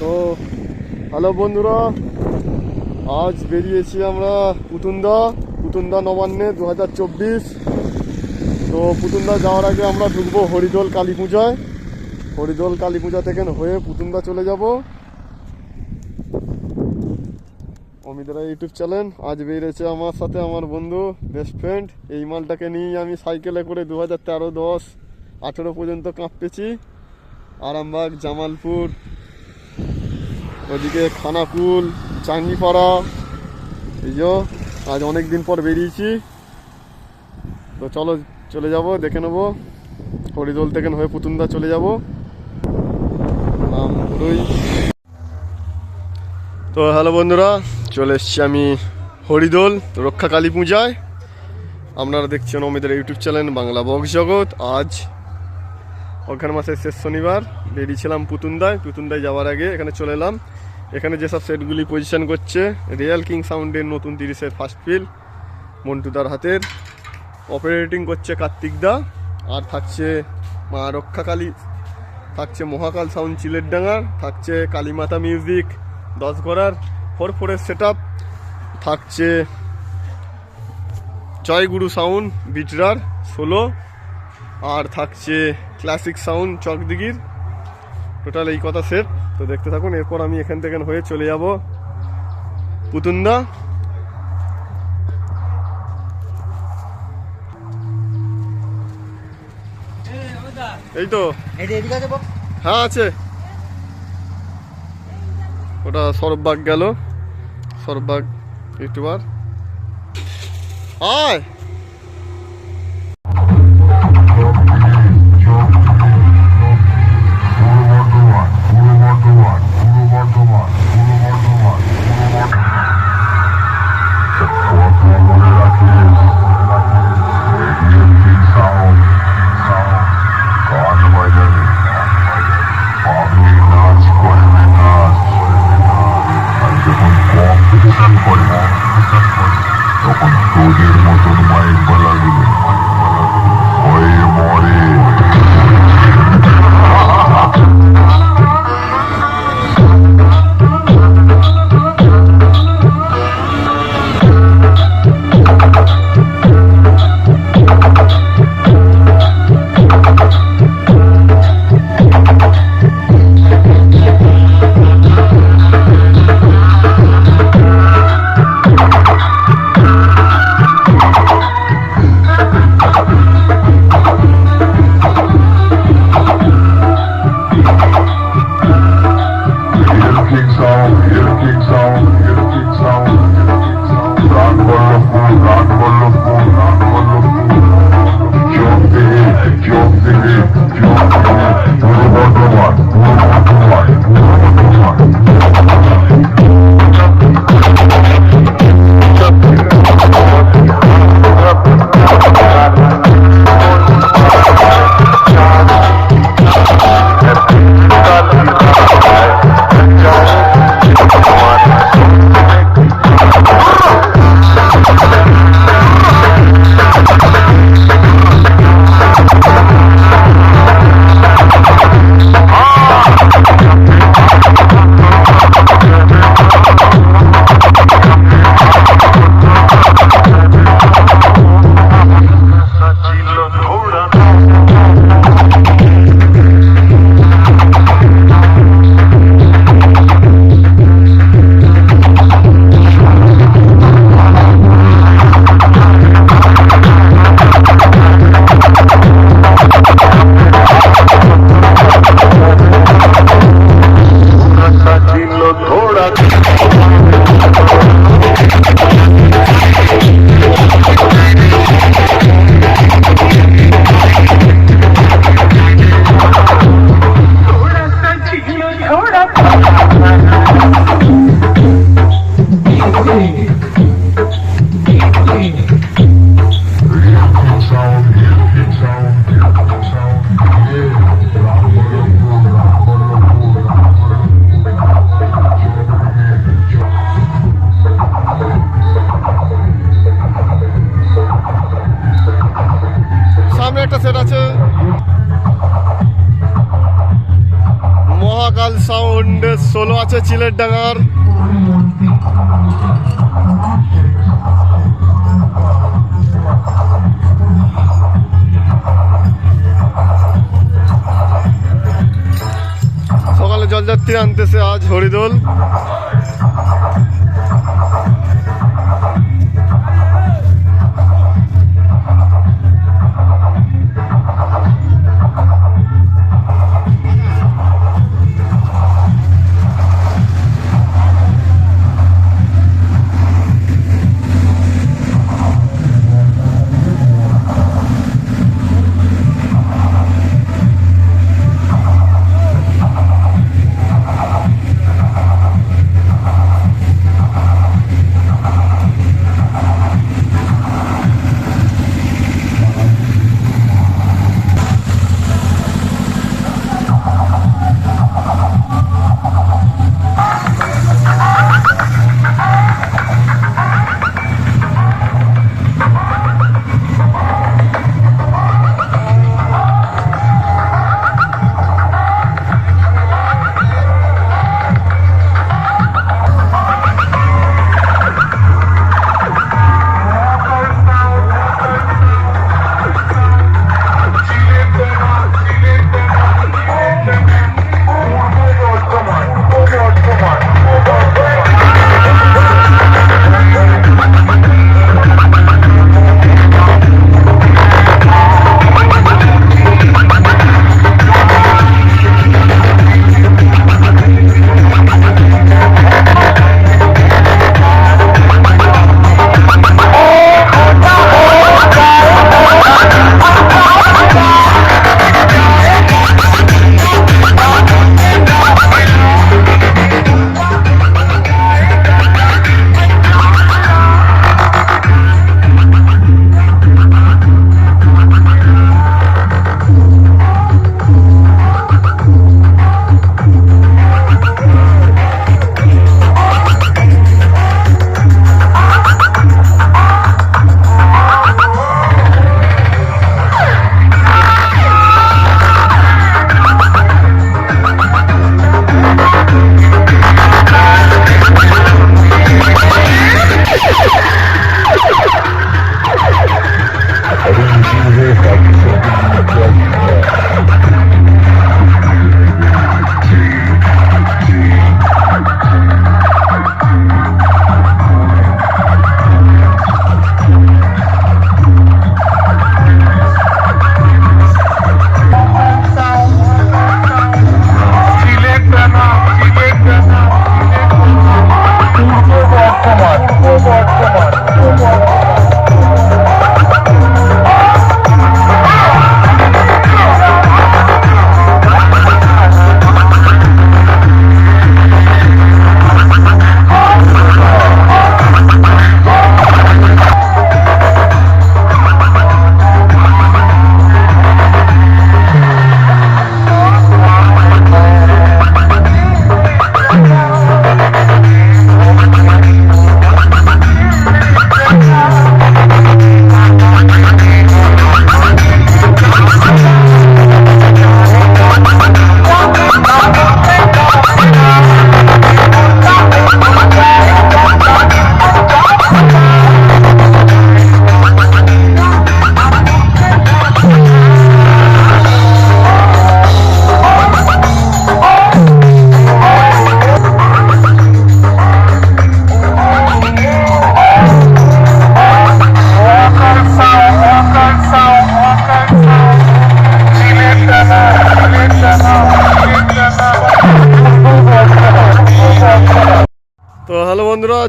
তো, হ্যালো বন্ধুরা, আজ বেরিয়েছি আমরা পুতুন্দা পুতুন্দা নবান্নে দু হাজার চব্বিশ। তো পুতুন্দা যাওয়ার আগে আমরা ঢুকবো হরিদোল কালী পূজায়। হরিদোল কালী পূজা থেকে হয়ে পুতুন্দা চলে যাব। অমিতরা ইউটিউব চ্যানেল, আজ বেরিয়েছে আমার সাথে আমার বন্ধু বেস্ট ফ্রেন্ড এই মালটাকে নিয়েই আমি সাইকেলে করে দু হাজার তেরো দশ আঠেরো পর্যন্ত কাঁপতেছি। আরামবাগ, জামালপুর ওদিকে খানাকুল চাঙ্গিপাড়া এই যে, আজ অনেক দিন পর বেরিয়েছি। তো চলো, চলে যাব, দেখে নেব। হরিদোল থেকে হয়ে পুতুন্দা চলে যাব। তো হ্যালো বন্ধুরা, চলে এসছি আমি হরিদোল রক্ষা কালী পূজায়। আপনারা দেখছেন অমিদের YouTube channel Bangla box Jagat. আজ অঘ্রান মাসের শেষ শনিবার বেরিয়েছিলাম পুতুন্দায়। পুতুন্দায় যাওয়ার আগে এখানে চলে এলাম। এখানে যেসব সেটগুলি পজিশন করছে রিয়াল কিং সাউন্ডের নতুন তিরিশের ফার্স্ট ফিল মন্টুদার হাতের। অপারেটিং করছে কার্তিক দা, আর থাকছে মা রক্ষাকালী। থাকছে মহাকাল সাউন্ড চিলের ডাঙার, থাকছে কালীমাতা মিউজিক দশ গড়ার ফোর ফোরের সেট থাকছে জয়গুরু সাউন্ড বিটরার ষোলো। আর থাকছে ক্লাসিক সাউন্ড চকদিগির টোটাল এই কথা সেট তো দেখতে থাকুন এরপর আমি এখান থেকে হয়ে চলে যাব পুতুন্দা। এই তো। হ্যাঁ আছে। ওটা সরববাগ গেল। সরববাগ ইউটিউবার আয়! সাউন্ড সোলো আছে চিলের ডাঙার। সকালে জলযাত্রী আনতেছে আজ হরিদোল।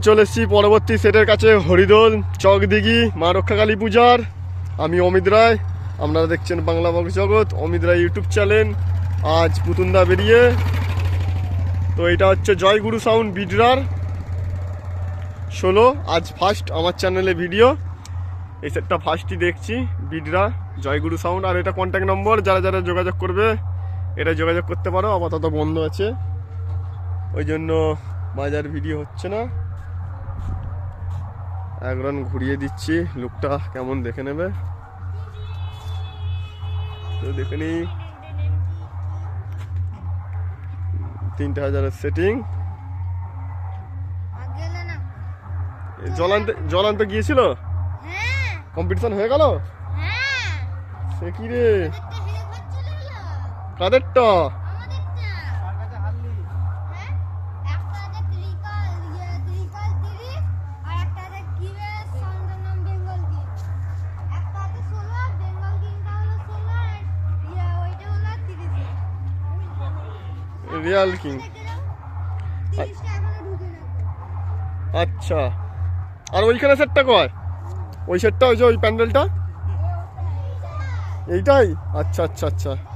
চলে এসেছি পরবর্তী সেটের কাছে, হরিদোল চকদিঘি মা রক্ষাকালী পূজার। আমি অমিত রায়, আপনারা দেখছেন বাংলা বক্স জগৎ, অমিত রায় ইউটিউব চ্যানেল। আজ পুতুন্দা বেরিয়ে, তো এটা হচ্ছে জয়গুরু সাউন্ড বিডরার। ষোলো আজ ফার্স্ট আমার চ্যানেলে ভিডিও এই সেটটা ফার্স্টই দেখছি, বিডরা জয়গুরু সাউন্ড। আর এটা কন্ট্যাক্ট নম্বর যারা যারা যোগাযোগ করবে, এটা যোগাযোগ করতে পারো, আপাতত বন্ধ আছে। ওই জন্য বাজার ভিডিও হচ্ছে না। এক রান ঘুরিয়ে দিচ্ছি। লুকটা কেমন দেখে নেবে? তো দেখে নিই। তিনটে হাজারের সেটিং না জলান্তে জলান্তে গিয়েছিল? কম্পিটিশন হয়ে গেল? হ্যাঁ। সে কি রে? কাদেরটা? রিয়াল কিং আচ্ছা। আর ওইখানে সেটটা কয়? ওই সেটটা ওই যে ওই প্যান্ডেলটা? এইটাই? আচ্ছা আচ্ছা আচ্ছা।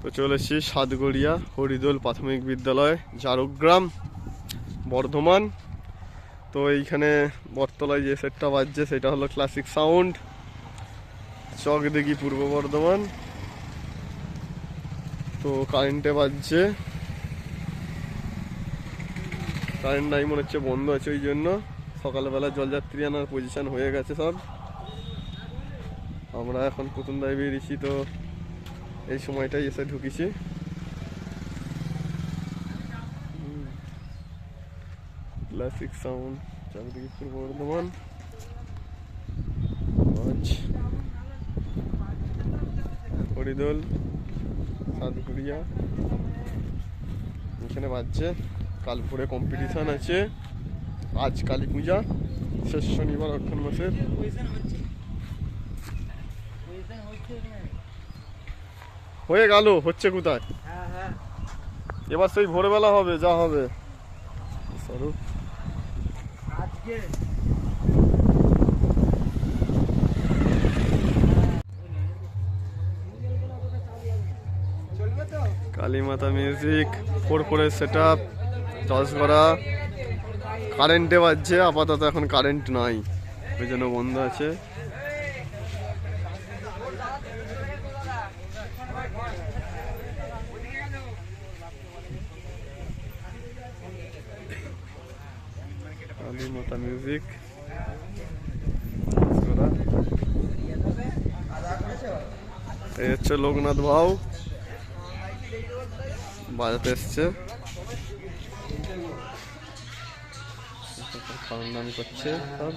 তো চলে এসেছি সাতগড়িয়া হরিদোল প্রাথমিক বিদ্যালয় জারগ্রাম বর্ধমান। তো এইখানে বটতলায় যে সেটটা বাজছে সেটা হলো ক্লাসিক সাউন্ড চক দেখি পূর্ব বর্ধমান। তো কারেন্টে বাজছে। কারেন্ট নাই মনে হচ্ছে বন্ধ আছে ওই জন্য। সকালবেলা জলযাত্রী আনার পজিশন হয়ে গেছে সব। আমরা এখন প্রথম দায় বেরিয়েছি তো এই সময়টাই এসে ঢুকিছি। ক্লাসিক সাউন্ড, চারিদিকে পূর্ব বর্ধমান। হরিদোল সাতঘুরিয়া এখানে বাজছে। কালপুরে কম্পিটিশন আছে। আজ কালী পূজা, শেষ শনিবার অক্ষণ মাসের। হয়ে গেল হচ্ছে কোথায়? এবার সেই ভোরবেলা হবে যা হবে। স্বরূপ কালীমাতা মিউজিক ফোর ফোরের সেট আপ দশ করা। কারেন্টে বাজছে আপাতত এখন কারেন্ট নাই। ওই জন্য বন্ধ আছে। কালীমাতা মিউজিক এই হচ্ছে লোকনাথ ভাও বাজাতে এসছে। দামি করছে। সব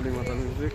কালী মাতা মিউজিক